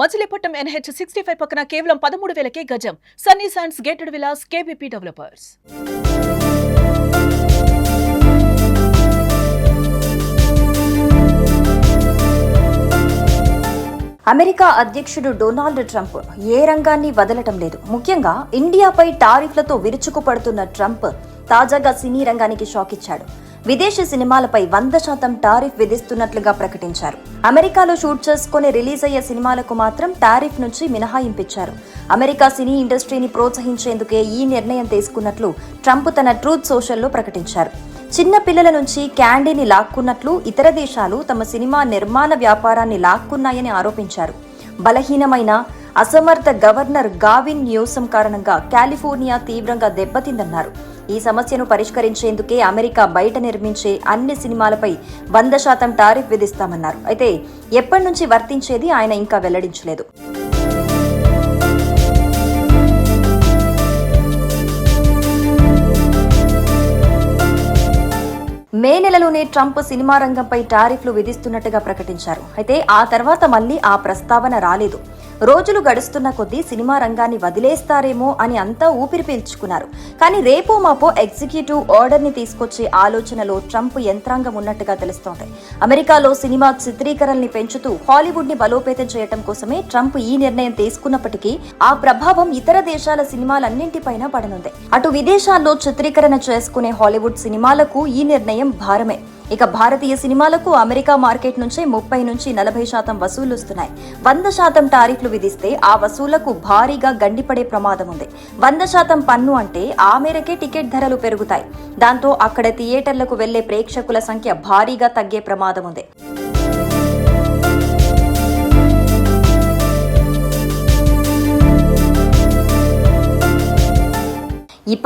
Machilipatnam NH sixty five పక్కన కేవలం పదమూడు వేలకే గజం. Sunny Sands gated villas KBP developers. America అధ్యక్షుడు డొనాల్డ్ ట్రంప్ ఏ రంగాన్ని వదలటం లేదు. ముఖ్యంగా ఇండియాపై టారిఫ్లతో విరుచుకుపడుతున్న ట్రంప్ తాజాగా సినీ రంగానికి షాక్ ఇచ్చాడు. విదేశీ సినిమాలపై వంద శాతం టారిఫ్ విధిస్తున్నట్లుగా ప్రకటించారు. అమెరికాలో షూట్ చేసుకుని రిలీజ్ అయ్యే సినిమాలకు మాత్రం టారిఫ్ నుంచి మినహాయింపించారు. అమెరికా సినీ ఇండస్ట్రీని ప్రోత్సహించేందుకే ఈ నిర్ణయం తీసుకున్నట్లు ట్రంప్ తన ట్రూత్ సోషల్లో ప్రకటించారు. చిన్న పిల్లల నుంచి క్యాండీని లాక్కున్నట్లు ఇతర దేశాలు తమ సినిమా నిర్మాణ వ్యాపారాన్ని లాక్కున్నాయని ఆరోపించారు. బలహీనమైన అసమర్థ గవర్నర్ గావిన్ న్యూసం కారణంగా కాలిఫోర్నియా తీవ్రంగా దెబ్బతిందన్నారు. ఈ సమస్యను పరిష్కరించేందుకే అమెరికా బయట నిర్మించే అన్ని సినిమాలపై వంద శాతం టారిఫ్ విధిస్తామన్నారు. అయితే ఎప్పటి నుంచి వర్తించేది ఆయన ఇంకా వెల్లడించలేదు. నెలలోనే ట్రంప్ సినిమా రంగంపై టారిఫ్లు విధిస్తున్నట్టుగా ప్రకటించారు. అయితే ఆ తర్వాత మళ్ళీ ఆ ప్రస్తావన రాలేదు. రోజులు గడుస్తున్న కొద్దీ సినిమా రంగాన్ని వదిలేస్తారేమో అని అంతా ఊపిరి పీల్చుకున్నారు. కానీ రేపో మాపో ఎగ్జిక్యూటివ్ ఆర్డర్ని తీసుకొచ్చే ఆలోచనలో ట్రంప్ యంత్రాంగం ఉన్నట్టుగా తెలుస్తోంది. అమెరికాలో సినిమా చిత్రీకరణని పెంచుతూ హాలీవుడ్ని బలోపేతం చేయటం కోసమే ట్రంప్ ఈ నిర్ణయం తీసుకున్నప్పటికీ ఆ ప్రభావం ఇతర దేశాల సినిమాలన్నింటిపైన పడనుంది. అటు విదేశాల్లో చిత్రీకరణ చేసుకునే హాలీవుడ్ సినిమాలకు ఈ నిర్ణయం భారమే ఇక భారతీయ సినిమాలకు అమెరికా మార్కెట్ నుంచే ముప్పై నుంచి నలభై శాతం వసూలు వస్తున్నాయి. వంద శాతం టారిఫ్లు విధిస్తే ఆ వసూళ్ళకు భారీగా గండిపడే ప్రమాదం ఉంది. వంద శాతం పన్ను అంటే ఆ మేరకే టికెట్ ధరలు పెరుగుతాయి. దాంతో అక్కడ థియేటర్లకు వెళ్ళే ప్రేక్షకుల సంఖ్య భారీగా తగ్గే ప్రమాదం ఉంది.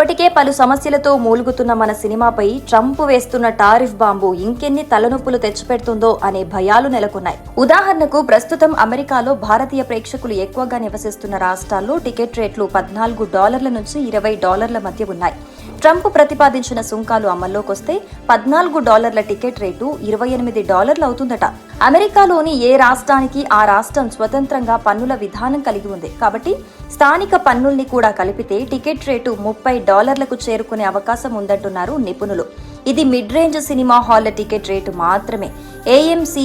ఇప్పటికే పలు సమస్యలతో మూలుగుతున్న మన సినిమాపై ట్రంప్ వేస్తున్న టారిఫ్ బాంబు ఇంకెన్ని తలనొప్పులు తెచ్చిపెడుతుందో అనే భయాలు నెలకొన్నాయి. ఉదాహరణకు ప్రస్తుతం అమెరికాలో భారతీయ ప్రేక్షకులు ఎక్కువగా నివసిస్తున్న రాష్ట్రాల్లో టికెట్ రేట్లు పద్నాలుగు డాలర్ల నుంచి ఇరవై డాలర్ల మధ్య ఉన్నాయి. ట్రంప్ ప్రతిపాదించిన సుంకాలు అమల్లోకొస్తే పద్నాలుగు డాలర్ల టికెట్ రేటు ఇరవై ఎనిమిది డాలర్లు అవుతుందట. అమెరికాలోని ఏ రాష్ట్రానికి ఆ రాష్ట్రం స్వతంత్రంగా పన్నుల విధానం కలిగి ఉంది? కాబట్టి స్థానిక పన్నుల్ని కూడా కలిపితే టికెట్ రేటు ముప్పై డాలర్లకు చేరుకునే అవకాశం ఉందంటున్నారు నిపుణులు. ఇది మిడ్ రేంజ్ సినిమా హాల్ల టికెట్ రేటు మాత్రమే. ఏఎంసీ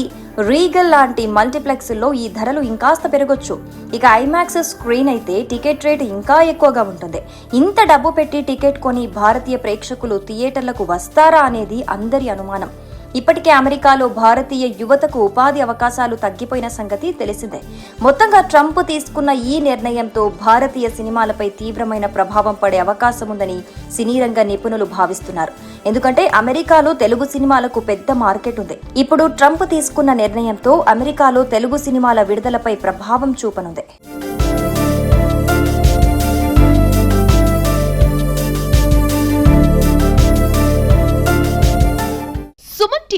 రీగల్ లాంటి మల్టీప్లెక్స్లో ఈ ధరలు ఇంకాస్త పెరగొచ్చు. ఇక ఐమాక్స్ స్క్రీన్ అయితే టికెట్ రేటు ఇంకా ఎక్కువగా ఉంటుంది. ఇంత డబ్బు పెట్టి టికెట్ కొని భారతీయ ప్రేక్షకులు థియేటర్లకు వస్తారా అనేది అందరి అనుమానం. ఇప్పటికే అమెరికాలో భారతీయ యువతకు ఉపాధి అవకాశాలు తగ్గిపోయిన సంగతి తెలిసిందే. మొత్తంగా ట్రంప్ తీసుకున్న ఈ నిర్ణయంతో భారతీయ సినిమాలపై తీవ్రమైన ప్రభావం పడే అవకాశం ఉందని సినీ రంగ నిపుణులు భావిస్తున్నారు. ఎందుకంటే అమెరికాలో తెలుగు సినిమాలకు పెద్ద మార్కెట్ ఉంది. ఇప్పుడు ట్రంప్ తీసుకున్న నిర్ణయంతో అమెరికాలో తెలుగు సినిమాల విడుదలపై ప్రభావం చూపనుంది.